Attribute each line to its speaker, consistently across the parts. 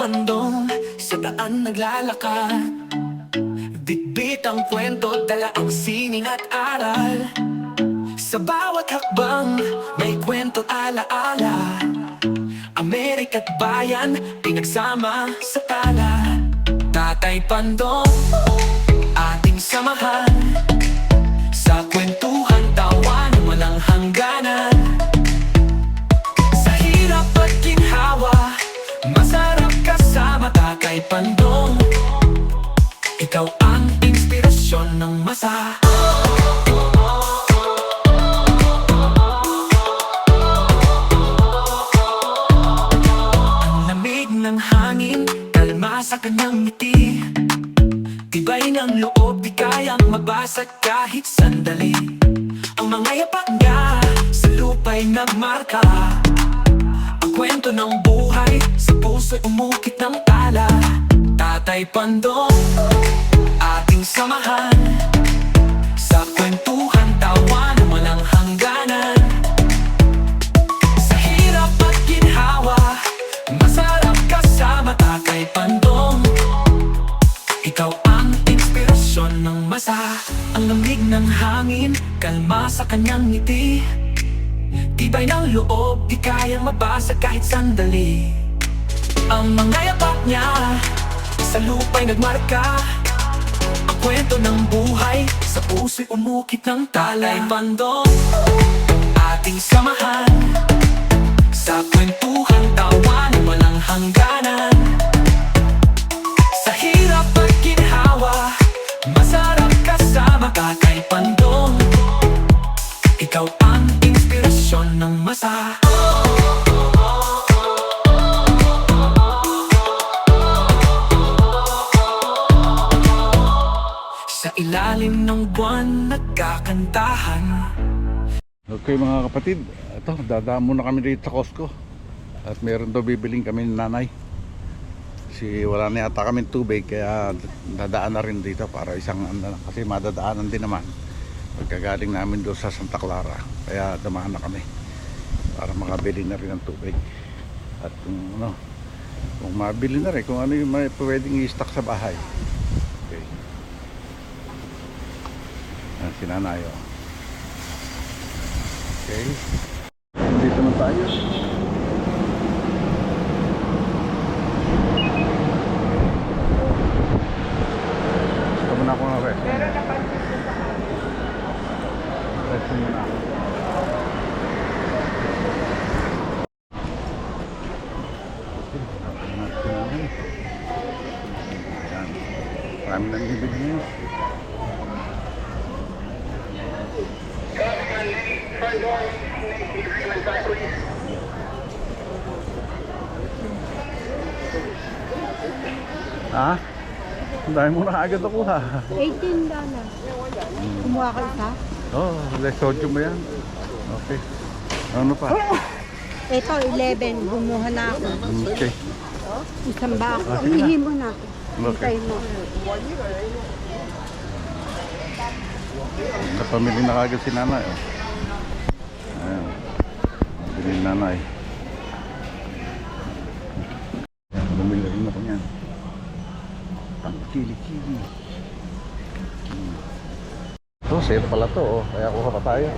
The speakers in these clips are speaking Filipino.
Speaker 1: pandong Sa daan naglalakad. Bitbit ang kwento, dala ang sining at aral. Sa bawat hakbang, may kwento alaala. Amerika't bayan, pinagsama sa tala. Tatay Pandong, ating samahan kanyang ngiti. Tibay ng loob, di kayang mabasag kahit sandali. Ang mga yapak niya, sa lupa'y nagmarka. Ang kwento ng buhay, sa puso'y umukit ng tala. Tatay Pandong, ating samahan hangin Kalma sa kanyang ngiti. Tibay ng loob Di kayang mabasa kahit sandali. Ang mga yapak niya Sa lupa'y nagmarka. Ang kwento ng buhay Sa puso'y umukit ng talay Pandong Ating samahan. Sa kwentuhan Tawanan walang hangganan. Sa hirap at ginhawa Masarap kasama Tatay Pandong. Ikaw ang inspirasyon ng masa. Sa ilalim ng buwan nagkakantahan.
Speaker 2: Okay mga kapatid, ito dadaan muna kami dito sa Costco. At meron daw bibiling kami ni nanay kasi wala na yata kami tubig kaya dadaan na rin dito para isang ano kasi madadaanan din naman pagkagaling namin doon sa Santa Clara kaya dumaan na kami para makabili na rin ng tubig at kung ano kung mabili na rin kung ano yung may pwedeng i-stock sa bahay okay Yan, si nanay oh. Okay. Dito na tayo. Ito muna ako ng rest. Rest muna ako. Ayan. Nang bibig niyo. Ha? Ang dami mo na agad ako ha.
Speaker 3: 18 dollar. Kumuha ka isa?
Speaker 2: Oo, oh, less sodium ba yan? Okay. Ano pa?
Speaker 3: Ito, 11. Kumuha na ako.
Speaker 2: Okay.
Speaker 3: Isang bako.
Speaker 2: Ah,
Speaker 3: mo na.
Speaker 2: Okay. Napamili na kagad si nanay. Oh. Ayan. Bili nanay. Bumili rin ako niyan. Ang chili-chili. Hmm. Ito, sale pala to. Oh. Kaya kuha pa tayo.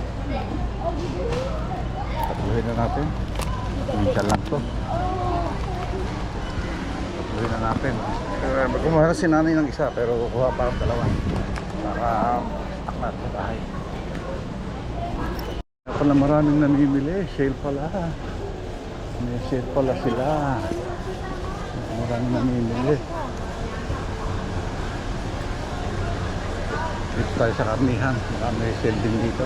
Speaker 2: Tatluhin na natin. Minsan lang to. Tatluhin na natin. Uh, kumuha na si nanay ng isa pero kuha pa ang dalawa. Para akmat sa bahay. Kaya pala maraming namimili. Sale pala. May sale pala sila. Maraming namimili. Dito tayo sa karnihan. May sale din dito.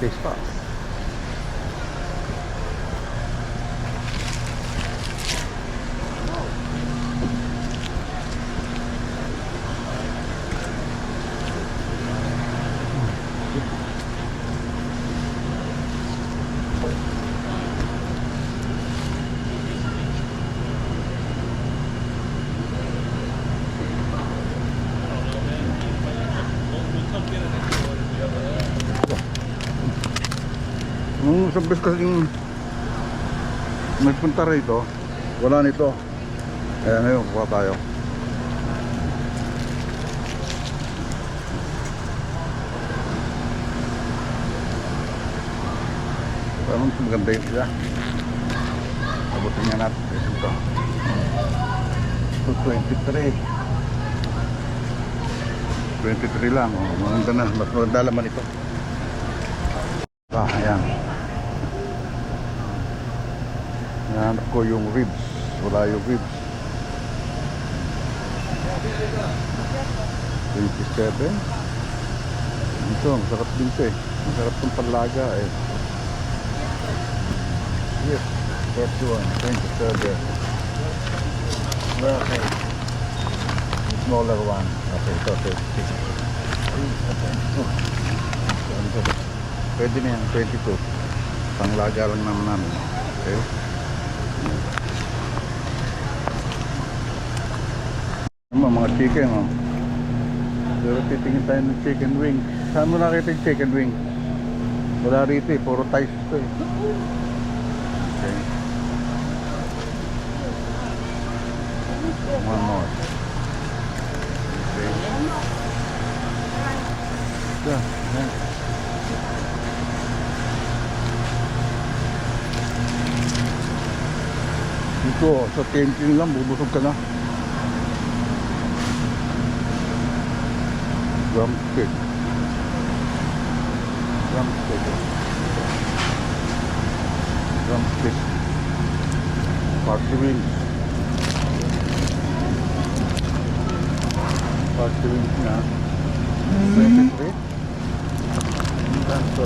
Speaker 2: でしたいです。Taste sauce. isang beses kasing nagpunta rito, wala nito. Kaya ngayon, kuha tayo. Parang maganda yun sila. Abutin nga natin. Ito 23. 23 lang. Oh, maganda na. Mas maganda laman ito. Ah, ayan. Nahanap ko yung ribs. Wala yung ribs. 27. Ito, masarap din ito eh. Masarap itong palaga eh. Yes, 41, 27. Okay. Smaller one. Okay, ito, 36. Okay. Oh. Ito. Pwede na yan, 22. Panglaga lang naman namin. Okay. Ano, mga chicken, oh. Pero titingin tayo ng chicken wing. Saan mo nakita yung chicken wing? Wala rito eh, puro thighs ito eh. Okay. One more. Okay. Yeah, yeah. Dito, sa camping lang, bubusog ka na. Drumstick. Drumstick. Drumstick. Party wings. Party wings na. 23. Ang ganito.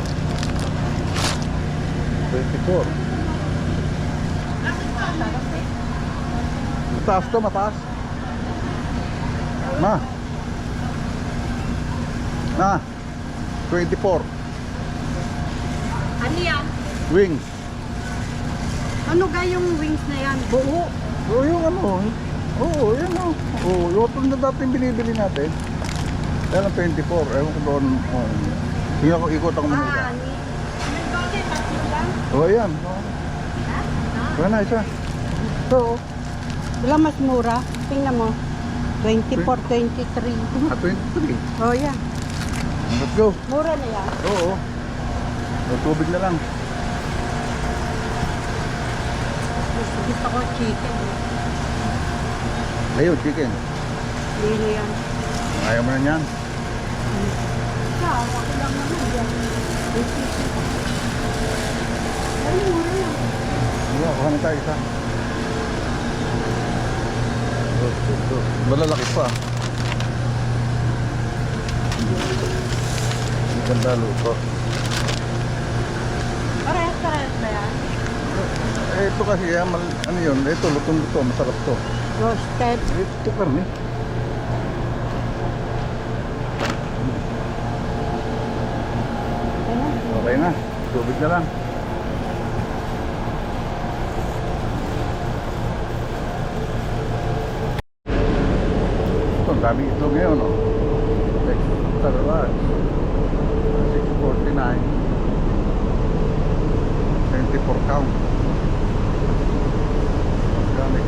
Speaker 2: 24. Mataas to, mataas. Ma. Na. 24.
Speaker 3: Ano yan?
Speaker 2: Wings.
Speaker 3: Ano ga yung wings na yan? Buo.
Speaker 2: Oo, yung ano. Oo, yan o. Oo, yung na dating binibili natin. Yan ang 24. Ewan ko doon. Oh. Sige ako, ikot ako muna.
Speaker 3: Ah, ni.
Speaker 2: Oo, yan. Wala na isa. So,
Speaker 3: Wala mas mura. Tingnan mo. 24, 23.
Speaker 2: at 23.
Speaker 3: Oh, yan.
Speaker 2: Let's go.
Speaker 3: Mura na yan.
Speaker 2: Oo. May tubig na lang.
Speaker 3: Gusto, ko chicken.
Speaker 2: Ayun, chicken.
Speaker 3: Lino yan.
Speaker 2: Ayaw mo na yan.
Speaker 3: Sa, ako lang naman yan. Ay, mura yan.
Speaker 2: Diba, kuha na tayo isa. Malalaki pa. Ang ganda luto.
Speaker 3: Parehas, parehas ba yan?
Speaker 2: Eh, ito kasi, ah, mal, ano yun, ito, lutong-luto, masarap to.
Speaker 3: Roasted.
Speaker 2: Eh, Ito karne.
Speaker 3: Ano?
Speaker 2: Okay na, tubig na lang. Ito, ang dami ito ngayon, oh. Extra large. 649. 24 count. Organic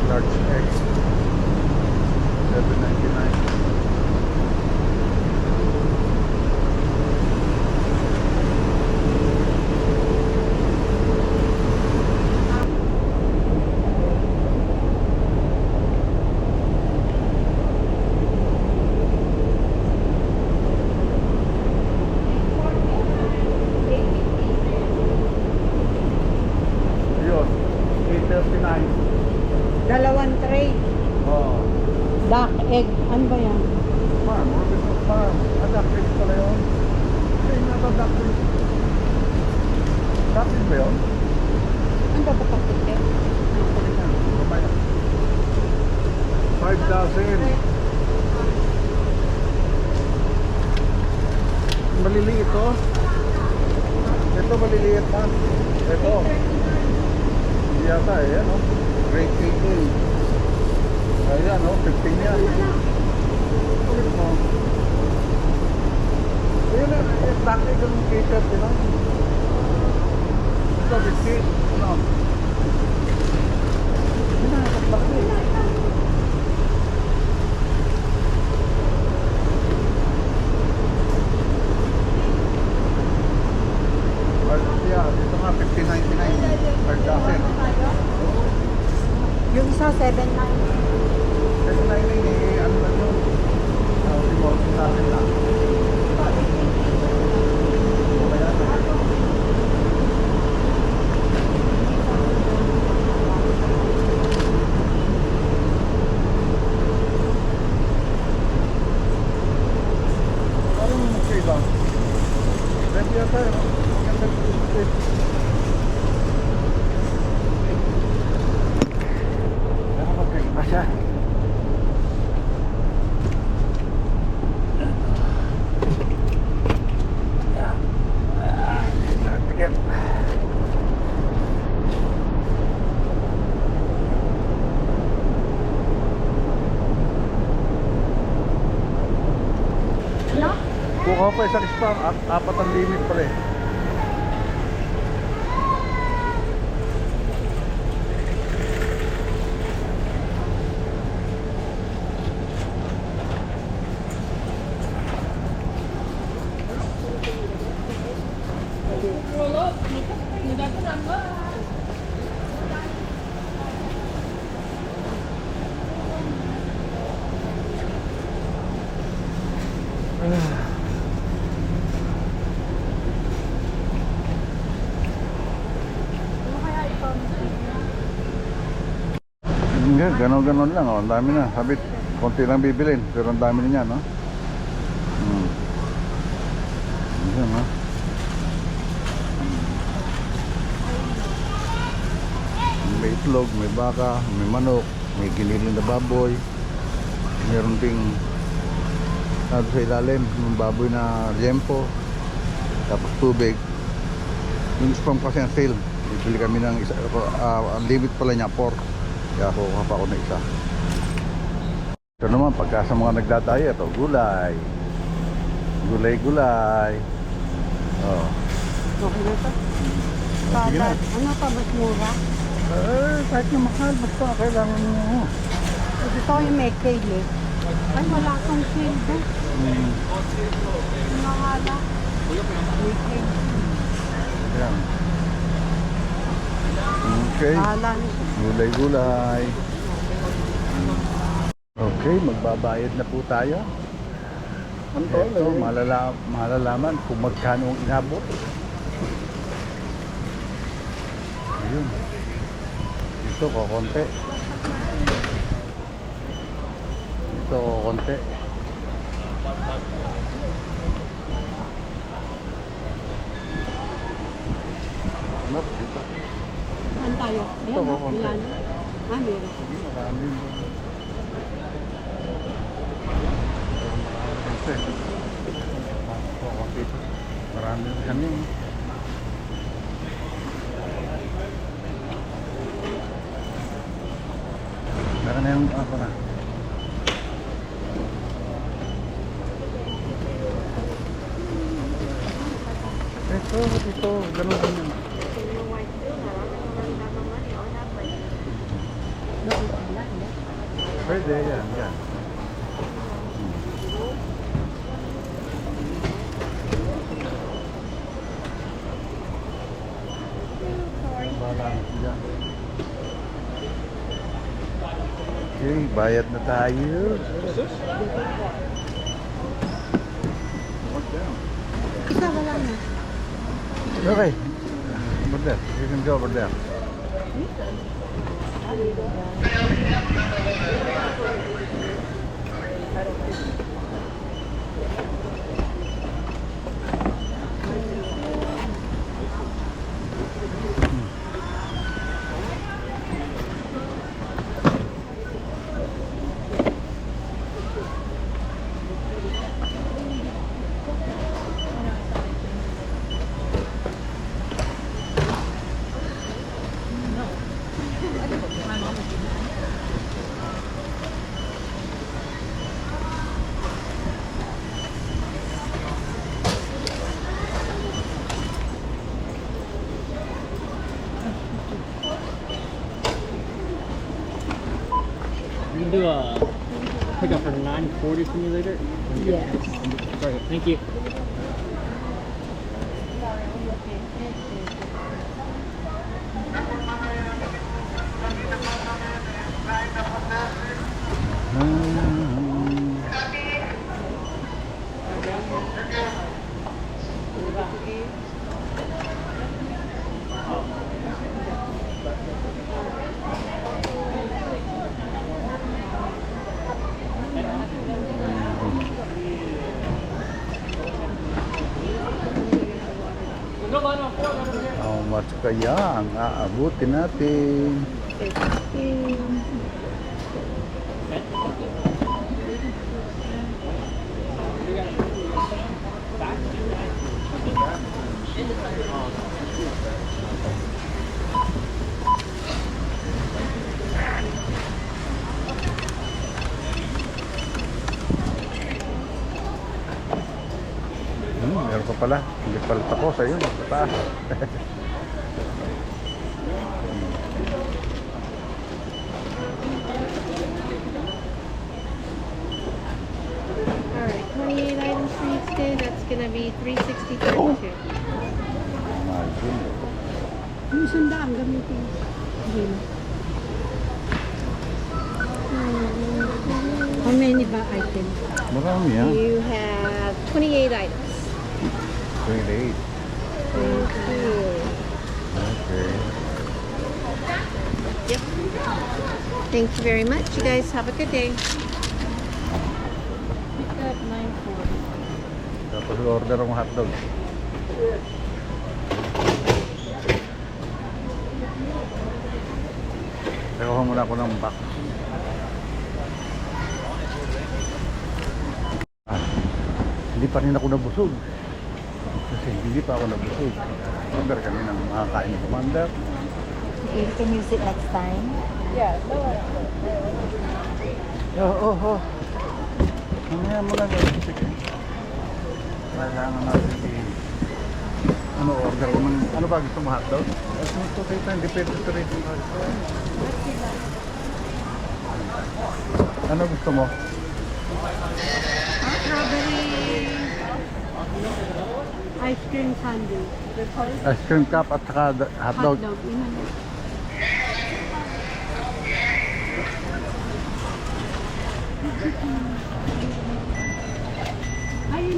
Speaker 3: ba
Speaker 2: yun?
Speaker 3: Ano? Ano ba yan?
Speaker 2: Mamaya. 5,000. Maliliit to. Ito maliliit pa. Ito. Hindi yata eh, oh. Great King. Ayan oh, 15 yan. Ayun na, eh, bakit yung t-shirt, you know? Ito, biscuit. Ano? Well, yeah, dito nga 15.99 per dozen.
Speaker 3: Yung isa, 7.9.
Speaker 2: Kasi na yun eh, ano na yun? Uh, remote natin lang. Kaya na. Parang okay lang. Pwede yata yun. Maganda yung Pero magkaiba siya. Pa isang spam, ap- apat ang limit pala eh. Hindi, ganon-ganon lang. Oh. Ang dami na. Sabi, konti lang bibilin. Pero ang dami niya, no? Hmm. Ayan, no? May itlog, may baka, may manok, may giniling na baboy. Meron ding ano sa ilalim, yung baboy na liempo. Tapos tubig. Yung spam kasi ang sale. Bibili kami ng isa. Uh, limit pala niya, 4. Kaya kukuha pa ako ng isa. Ito naman, pagka sa mga nagdadayat, oh, gulay. Gulay-gulay. Oh.
Speaker 3: Okay na to.
Speaker 2: Sige na.
Speaker 3: Kada, ano pa, mas mura?
Speaker 2: Eh, kahit na mahal, basta kailangan mo.
Speaker 3: ko yung may kale. Ay, wala kang kale ba?
Speaker 2: Hmm.
Speaker 3: Yung nakala. May kale.
Speaker 2: Yan. Okay. Gulay-gulay. Okay, magbabayad na po tayo. Ito, malala malalaman kung magkano ang inabot. Ayun. Ito, kokonti. Ito, kokonti.
Speaker 3: Tayo?
Speaker 2: Ito,
Speaker 3: Ayan,
Speaker 2: kukunti.
Speaker 3: ilan? Ah, meron.
Speaker 2: Marami. Marami kami. Meron na yung ako na. Ito, ito, ganun ganun. Pwede, yan, yan. Okay, bayad na tayo.
Speaker 3: Isa wala na.
Speaker 2: Okay. Over there. You can go over there.
Speaker 4: I don't know. pick up a 940 from you later?
Speaker 3: Yeah.
Speaker 4: Sorry, thank you.
Speaker 2: Kaya ang aabutin natin? Hmm, meron pa pala. Hindi pala tapos. Ayun, sa taas.
Speaker 5: gonna be 360
Speaker 2: Oh.
Speaker 5: 32.
Speaker 2: My goodness.
Speaker 3: Yung sundaan gamitin. Yun. How many ba items?
Speaker 2: Marami yan.
Speaker 5: You have 28 items.
Speaker 2: 28.
Speaker 5: Thank you.
Speaker 2: Okay.
Speaker 5: Yep. Thank you very much. You guys have a good day.
Speaker 2: Tapos order ng hotdog. Nakuha muna ako ng box. Ah, hindi pa rin ako nabusog. Kasi hindi pa ako nabusog. Order kami ng mga kain ni Commander.
Speaker 6: You can use it next time.
Speaker 2: Oo, oh, oh, oh. Mamaya mo lang. Sige. Kailangan natin i- ano, order ko ano ba gusto mo hotdog? Gusto mo ito hindi pwede ito rito. Ano gusto mo?
Speaker 3: Strawberry ice cream sundae.
Speaker 2: Ice cream cup at saka hotdog.
Speaker 3: Hotdog. Yun
Speaker 2: Okay.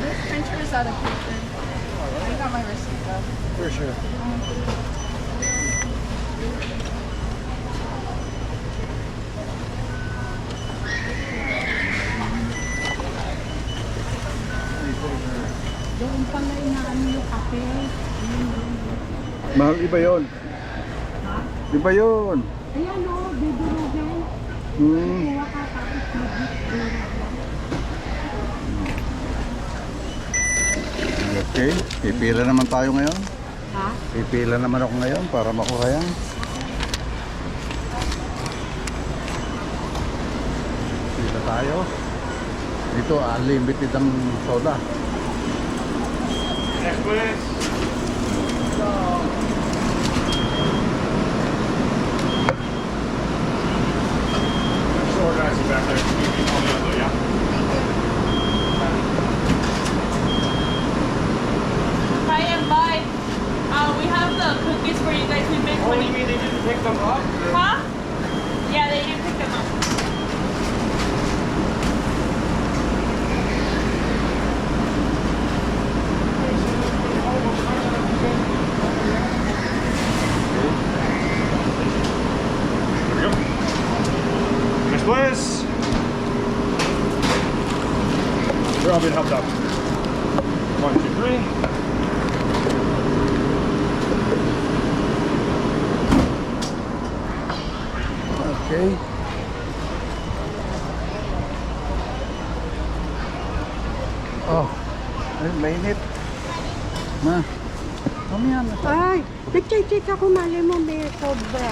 Speaker 3: This
Speaker 7: printer is out of kitchen. I got my receipt though.
Speaker 2: For sure.
Speaker 3: Yung kape.
Speaker 2: Mahal iba yon. Iba yon.
Speaker 3: Ayan o, dudurugin.
Speaker 2: Hmm.
Speaker 3: Kuha ka tapos mag-durugin.
Speaker 2: Okay. Pipila naman tayo ngayon.
Speaker 3: Ha?
Speaker 2: Pipila naman ako ngayon para makuha yan. Pila tayo. Dito, unlimited ang soda.
Speaker 8: Hi and. Uh, we have the cookies for you guys. We make
Speaker 4: Oh,
Speaker 8: 20.
Speaker 4: you mean they didn't pick them up?
Speaker 8: Huh? Yeah, they didn't
Speaker 3: ako, mali mo may sobra.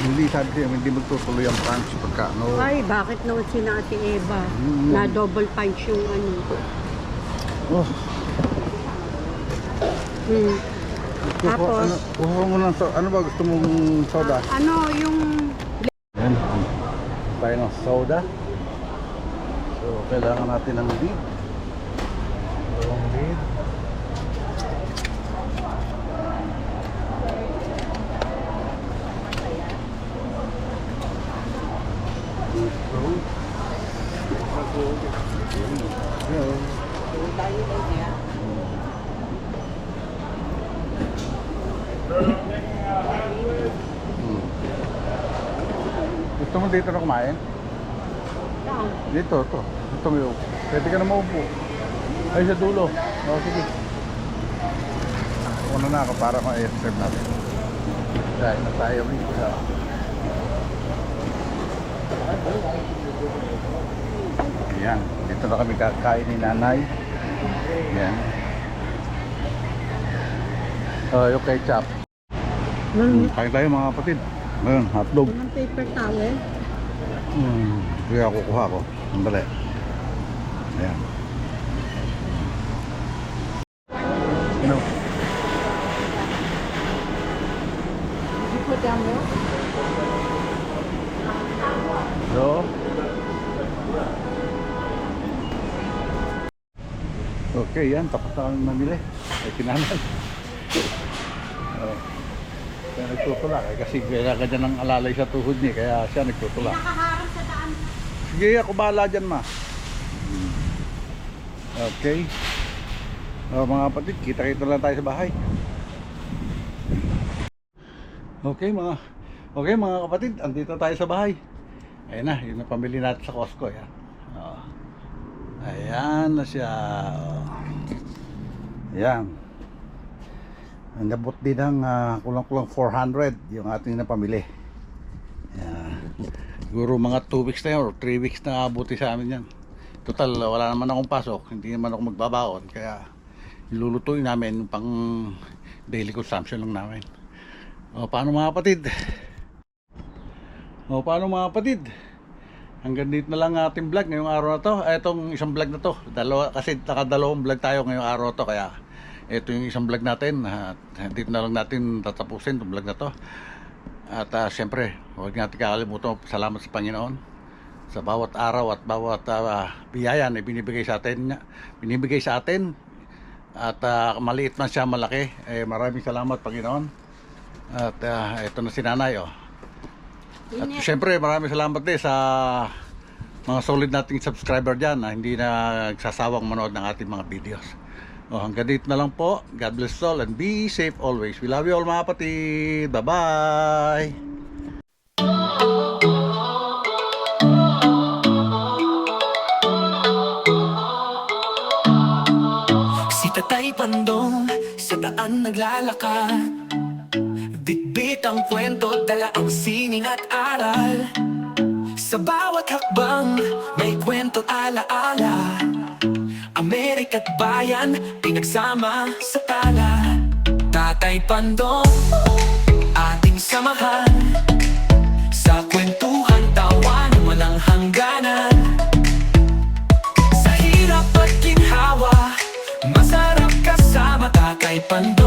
Speaker 2: Hindi sabi siya, hindi magtutuloy ang punch pagka ano.
Speaker 3: Ay, bakit naman si Ate Eva?
Speaker 2: Mm.
Speaker 3: Na double punch yung ano.
Speaker 2: Oh,
Speaker 3: Hmm.
Speaker 2: kuha,
Speaker 3: Tapos?
Speaker 2: ano, kuha mo ng ano ba gusto mong soda?
Speaker 3: Ano yung
Speaker 2: Yan. Tayo ng soda. So, kailangan natin ng lead. Dito na kumain? Dito, to. Dito mo yung... Pwede ka na maupo. Ay, sa dulo. O, sige. Una na ako para ma-airstream natin. Dahil na tayo rin sa... Ayan. Dito na kami kakain ni nanay. Ayan. Oh, yung ketchup.
Speaker 3: Hmm.
Speaker 2: Kain tayo mga kapatid. Ngayon, hotdog.
Speaker 3: ng paper towel?
Speaker 2: Hmm, kaya kukuha ko. Sandali. Ayan. Ano?
Speaker 3: You put down milk?
Speaker 2: So? Okay, yan. Tapos na kami mamili. Ay, kinanan. oh. Kaya nagtutulak. Eh, kasi kailangan dyan ng alalay sa tuhod niya. Kaya siya nagtutulak. Sige, ako bahala dyan, ma. Okay. Oh, mga kapatid, kita-kita lang tayo sa bahay. Okay, mga Okay, mga kapatid, andito tayo sa bahay. Ayan na, yun ang pamili natin sa Costco, yan. Oh. Ayan na siya. Oh. Ayan. Nabot din ng ah, kulang-kulang 400 yung ating napamili. Ayan. Siguro mga 2 weeks na yun or 3 weeks na abuti sa amin yan. Total, wala naman akong pasok. Hindi naman ako magbabaon. Kaya ilulutuin namin pang daily consumption lang namin. O, paano mga kapatid? O, paano mga kapatid? Hanggang dito na lang ang ating vlog ngayong araw na to. Ah, Itong isang vlog na to. Dalawa, kasi nakadalawang vlog tayo ngayong araw to. Kaya ito yung isang vlog natin. At dito na lang natin tatapusin itong vlog na to. At uh, siyempre, huwag natin kakalimutan salamat sa Panginoon. Sa bawat araw at bawat ah, biyaya na binibigay sa atin binibigay sa atin. At ah, maliit man siya malaki eh, maraming salamat Panginoon. At ah, ito na si nanay oh. at siyempre maraming salamat din sa mga solid nating subscriber dyan na hindi na nagsasawang manood ng ating mga videos oh, hanggang dito na lang po. God bless all and be safe always. We love you all mga kapatid. Bye bye
Speaker 1: Si Tatay Pandong sa daan naglalakad. Bitbit ang kwento, dala ang sining at aral. Sa bawat hakbang, may kwento alaala Amerika't bayan, pinagsama sa tala Tatay Pandong, ating samahan. Sa kwentuhan, tawa ng walang hangganan. Sa hirap at ginhawa Masarap kasama tatay Pandong